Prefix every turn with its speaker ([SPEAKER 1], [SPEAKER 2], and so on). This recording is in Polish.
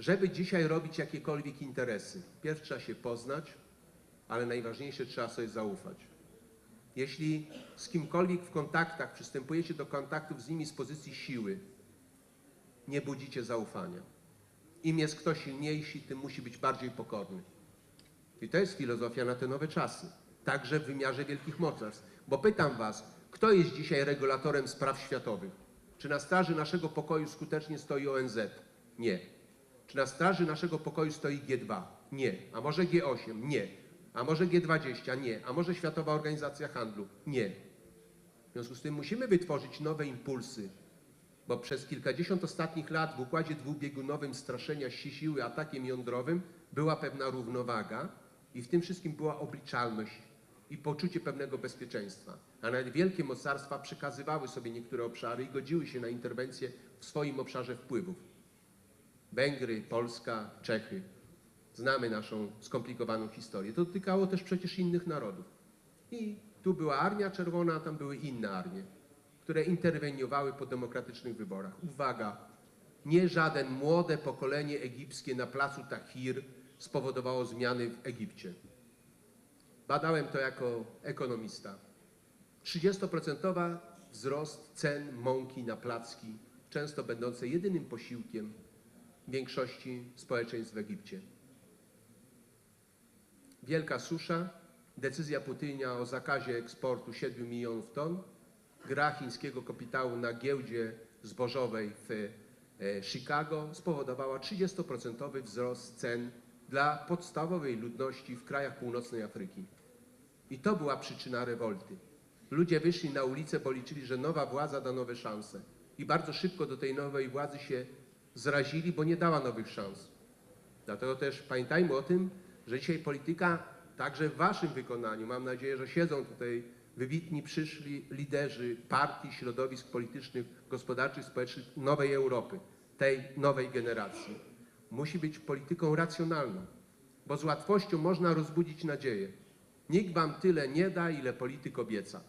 [SPEAKER 1] żeby dzisiaj robić jakiekolwiek interesy, pierw trzeba się poznać, ale najważniejsze trzeba sobie zaufać. Jeśli z kimkolwiek w kontaktach przystępujecie do kontaktów z nimi z pozycji siły, nie budzicie zaufania. Im jest kto silniejszy, tym musi być bardziej pokorny. I to jest filozofia na te nowe czasy, także w wymiarze wielkich mocarstw. Bo pytam Was, kto jest dzisiaj regulatorem spraw światowych? Czy na straży naszego pokoju skutecznie stoi ONZ? Nie. Czy na straży naszego pokoju stoi G2? Nie. A może G8? Nie. A może G20? Nie. A może Światowa Organizacja Handlu? Nie. W związku z tym musimy wytworzyć nowe impulsy, bo przez kilkadziesiąt ostatnich lat w układzie dwubiegunowym straszenia si- siły atakiem jądrowym była pewna równowaga i w tym wszystkim była obliczalność i poczucie pewnego bezpieczeństwa. A nawet wielkie mocarstwa przekazywały sobie niektóre obszary i godziły się na interwencję w swoim obszarze wpływów. Węgry, Polska, Czechy. Znamy naszą skomplikowaną historię. To dotykało też przecież innych narodów. I tu była Armia Czerwona, a tam były inne armie, które interweniowały po demokratycznych wyborach. Uwaga, nie żaden młode pokolenie egipskie na placu Tahrir spowodowało zmiany w Egipcie. Badałem to jako ekonomista. 30% wzrost cen mąki na placki, często będące jedynym posiłkiem większości społeczeństw w Egipcie. Wielka susza, decyzja Putyna o zakazie eksportu 7 milionów ton, gra chińskiego kapitału na giełdzie zbożowej w e, Chicago spowodowała 30% wzrost cen dla podstawowej ludności w krajach północnej Afryki. I to była przyczyna rewolty. Ludzie wyszli na ulicę, bo liczyli, że nowa władza da nowe szanse. I bardzo szybko do tej nowej władzy się zrazili, bo nie dała nowych szans. Dlatego też pamiętajmy o tym, że dzisiaj polityka, także w waszym wykonaniu, mam nadzieję, że siedzą tutaj wybitni przyszli liderzy partii, środowisk politycznych, gospodarczych, społecznych nowej Europy, tej nowej generacji. Musi być polityką racjonalną, bo z łatwością można rozbudzić nadzieję. Nikt wam tyle nie da, ile polityk obieca.